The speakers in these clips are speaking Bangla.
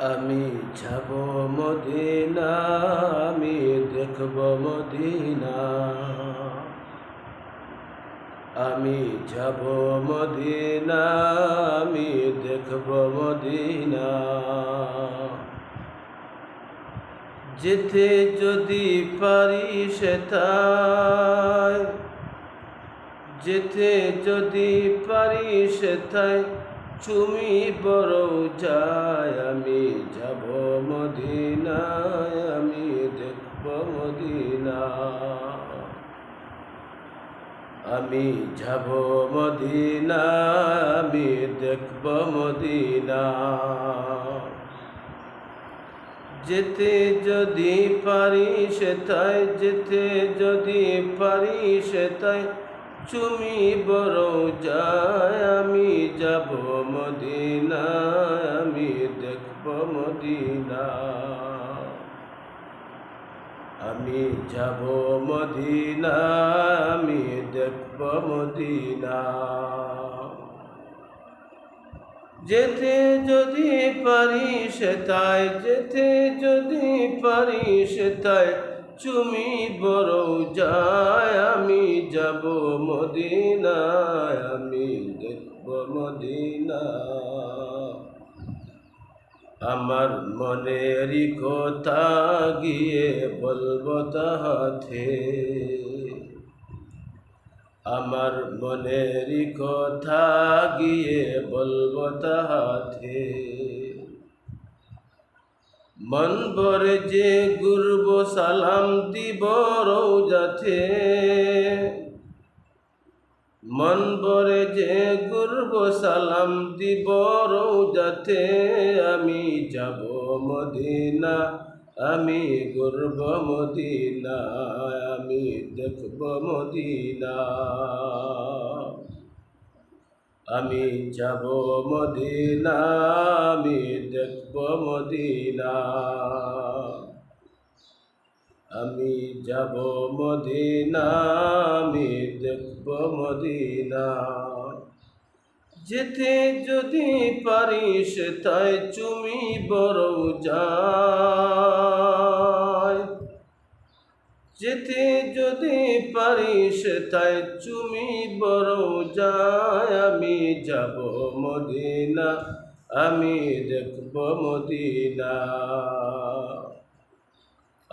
আমি যাব মদিনা, আমি দেখব মদিনা। আমি যাব মদিনা, আমি দেখব মদিনা। যেতে যদি পারি সেথায়, যেতে যদি পারি সেথায় তুমি বড় যায় আমি যাব মদিনায়, আমি দেখব মদিনা আমি যাব মদিনা আমি দেখব মদিনা যেতে যদি পারি সেটাই যেতে যদি পারি সেটাই চুমি বড় যায় আমি যাব আমি যাব মদিনা, আমি দেখব মদিনা। যেতে যদি পারি সেটাই যেতে যদি পারি সেটাই চুমি বড় যায়, আমি যাব মদিনায়, আমি দেখব মদিনা আমার মনেরই কথা গিয়ে বলব তাহাতে। আমার মনেরই কথা গিয়ে বলব তাহাতে। মন বরে যে গুরব সালাম দিব রৌজাতে। মন বরে যে গুরব সালাম দিব, রৌজাতে আমি যাব মদিনা, আমি গুরব মদিনা, আমি দেখব মদিনা। আমি যাব মদিনা, আমি দেখব মদিনা। আমি যাব মদিনা, আমি দেখব মদিনা। যেতে যদি পারি তাই তুমি বড় যায়। যেতে যদি পারি তাই তুমি বড় যায়। আমি যাব মদিনা, আমি দেখব মদিনা।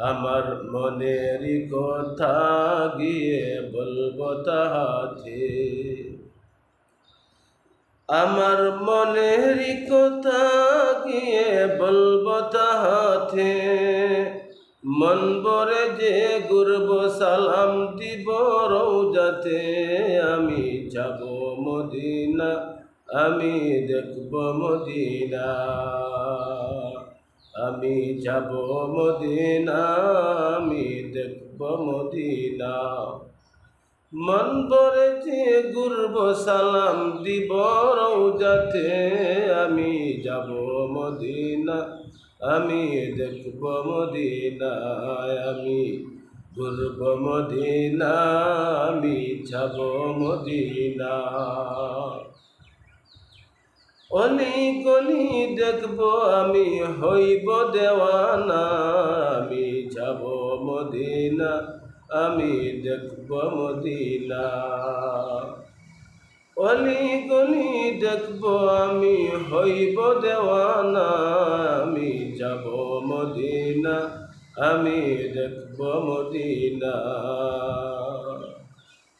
আমার মনের কথা গিয়ে বলব তাহাতে। আমার মনের কথা গিয়ে বলব তাহাতে। মন বরে যে গুরব সালাম দিব রৌজাতে আমি যাব মদিনা, আমি দেখব মদিনা। আমি যাব মদিনা, আমি দেখব মদিনা। মন বরে যে গুরব সালাম দিব রৌজাতে আমি যাব মদিনা, আমি দেখব মদিনা। আমি গুরব মদিনা, আমি যাব মদিনা। অলি গলি দেখব আমি, হইব দেওয়ানা। আমি যাব মদিনা, আমি দেখব মদিনা। অলি গলি দেখব আমি, হইব দেওয়ানা। আমি যাব মদিনা, আমি দেখব মদিনা।